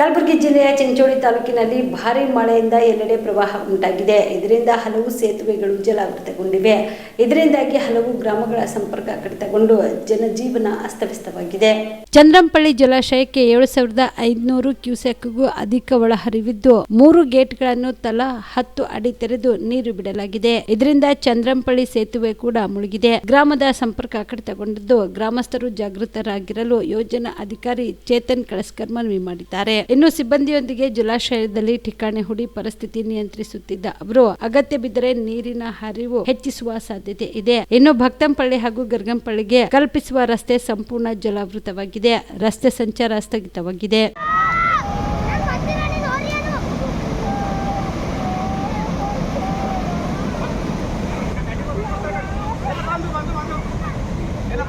ಕಲಬುರಗಿ ಜಿಲ್ಲೆಯ ಚಿಂಚೋಳಿ ತಾಲೂಕಿನಲ್ಲಿ ಭಾರೀ ಮಳೆಯಿಂದ ಎಲ್ಲೆಡೆ ಪ್ರವಾಹ ಉಂಟಾಗಿದೆ. ಇದರಿಂದ ಹಲವು ಸೇತುವೆಗಳು ಜಲಾವೃತಗೊಂಡಿವೆ. ಇದರಿಂದಾಗಿ ಹಲವು ಗ್ರಾಮಗಳ ಸಂಪರ್ಕ ಕಡಿತಗೊಂಡು ಜನಜೀವನ ಅಸ್ತವ್ಯಸ್ತವಾಗಿದೆ. ಚಂದ್ರಂಪಳ್ಳಿ ಜಲಾಶಯಕ್ಕೆ ಏಳು ಸಾವಿರದ ಐದುನೂರು ಕ್ಯೂಸೆಕ್ಗೂ ಅಧಿಕ ಒಳಹರಿವಿದ್ದು, ಮೂರು ಗೇಟ್ಗಳನ್ನು ತಲಾ ಹತ್ತು ಅಡಿ ತೆರೆದು ನೀರು ಬಿಡಲಾಗಿದೆ. ಇದರಿಂದ ಚಂದ್ರಂಪಳ್ಳಿ ಸೇತುವೆ ಕೂಡ ಮುಳುಗಿದೆ. ಗ್ರಾಮದ ಸಂಪರ್ಕ ಕಡಿತಗೊಂಡಿದ್ದು, ಗ್ರಾಮಸ್ಥರು ಜಾಗೃತರಾಗಿರಲು ಯೋಜನಾ ಅಧಿಕಾರಿ ಚೇತನ್ ಕಳಸ್ಕರ್ ಮನವಿ ಮಾಡಿದ್ದಾರೆ. ಇನ್ನು ಸಿಬ್ಬಂದಿಯೊಂದಿಗೆ ಜಲಾಶಯದಲ್ಲಿ ಠಿಕಾಣೆ ಹುಡಿ ಪರಿಸ್ಥಿತಿ ನಿಯಂತ್ರಿಸುತ್ತಿದ್ದ ಅವರು ಅಗತ್ಯ ಬಿದ್ದರೆ ನೀರಿನ ಹರಿವು ಹೆಚ್ಚಿಸುವ ಸಾಧ್ಯತೆ ಇದೆ. ಇನ್ನು ಭಕ್ತಂಪಳ್ಳಿ ಹಾಗೂ ಗರ್ಗಂಪಳ್ಳಿಗೆ ಕಲ್ಪಿಸುವ ರಸ್ತೆ ಸಂಪೂರ್ಣ ಜಲಾವೃತವಾಗಿದೆ. ರಸ್ತೆ ಸಂಚಾರ ಸ್ಥಗಿತವಾಗಿದೆ.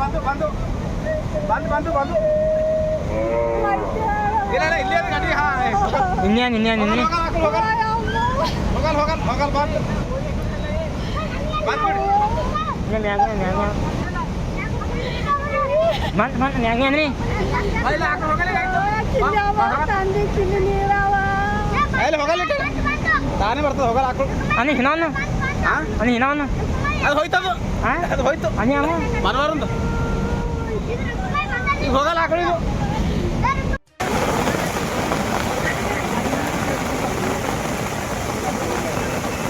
ಬಂದು ಬಂದು ಬಂದು ಬಂದು ಬಂದು. ಬಂದು ಇಲ್ಲ ಇಲ್ಲ ಇಲ್ಲೇ ಗಾಡಿ ಹಾ ಇನ್ನೇನು ಇನ್ನೇನು ಇನ್ನೇನು ಕಡೆ. ತಾನೇ ಬರ್ತದೆ ಹೋಗಲ್ಲ ಹಾಕೊಂಡು ಅನಿ ಹಿನವನ್ನ ಹಾ? ಅನಿ ಹಿನವನ್ನ ಅದು ಹೋಯ್ತದು. ಹಾ? ಅದು ಹೋಯ್ತು. ಅನಿ ಅವ ಮನವರಂದು ಈಗ ಹೋಗಲ್ಲ ಹಾಕೊಳ್ಳಿ ಇದು.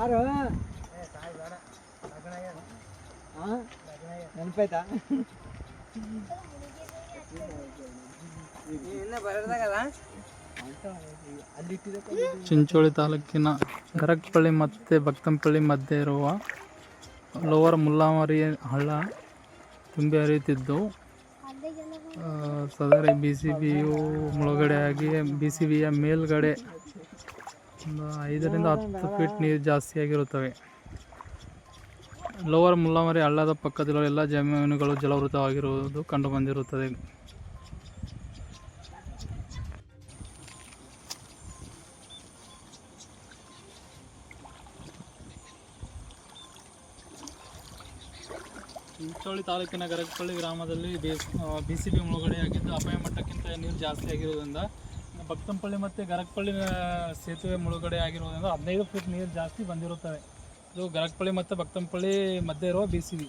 ಯಾರು? ನೆನಪಾಯ್ತಾ? ಚಿಂಚೋಳಿ ತಾಲೂಕಿನ ಗರಕ್ಪಳ್ಳಿ ಮತ್ತು ಭಕ್ತಂಪಳ್ಳಿ ಮಧ್ಯೆ ಇರುವ ಲೋವರ್ ಮುಲ್ಲಾಮರಿ ಹಳ್ಳ ತುಂಬಿ ಹರಿಯುತ್ತಿದ್ದು. ಆ, ಸದರಿ ಬಿ ಸಿ ಬಿಯು ಮುಳುಗಡೆಯಾಗಿ ಬಿ ಸಿ ಬಿಯ ಮೇಲ್ಗಡೆ ಒಂದು ಐದರಿಂದ ಹತ್ತು ಫೀಟ್ ನೀರು ಜಾಸ್ತಿಯಾಗಿರುತ್ತವೆ ಲೋವರ್ ಮುಲ್ಲಾಮರಿ ಹಳ್ಳದ ಪಕ್ಕದಲ್ಲಿರುವ ಎಲ್ಲ ಜಮೀನುಗಳು ಜಲವೃತವಾಗಿರುವುದು ಕಂಡುಬಂದಿರುತ್ತದೆ ಚಿಂಚೋಳಿ ತಾಲೂಕಿನ ಗರಗಪಳ್ಳಿ ಗ್ರಾಮದಲ್ಲಿ ಬಿ ಸಿ ಬಿ ಮುಳುಗಡೆಯಾಗಿದ್ದು ಅಪಾಯ ಮಟ್ಟಕ್ಕಿಂತ ನೀರು ಜಾಸ್ತಿ ಆಗಿರೋದ್ರಿಂದ ಭಕ್ತಂಪಳ್ಳಿ ಮತ್ತು ಗರಗಪಳ್ಳಿ ಸೇತುವೆ ಮುಳುಗಡೆ ಆಗಿರೋದ್ರಿಂದ ಹದಿನೈದು ಫೀಟ್ ನೀರು ಜಾಸ್ತಿ ಬಂದಿರುತ್ತವೆ. ಇದು ಗರಗಪಳ್ಳಿ ಮತ್ತು ಭಕ್ತಂಪಳ್ಳಿ ಮಧ್ಯೆ ಇರುವ ಬಿ ಸಿ ಬಿ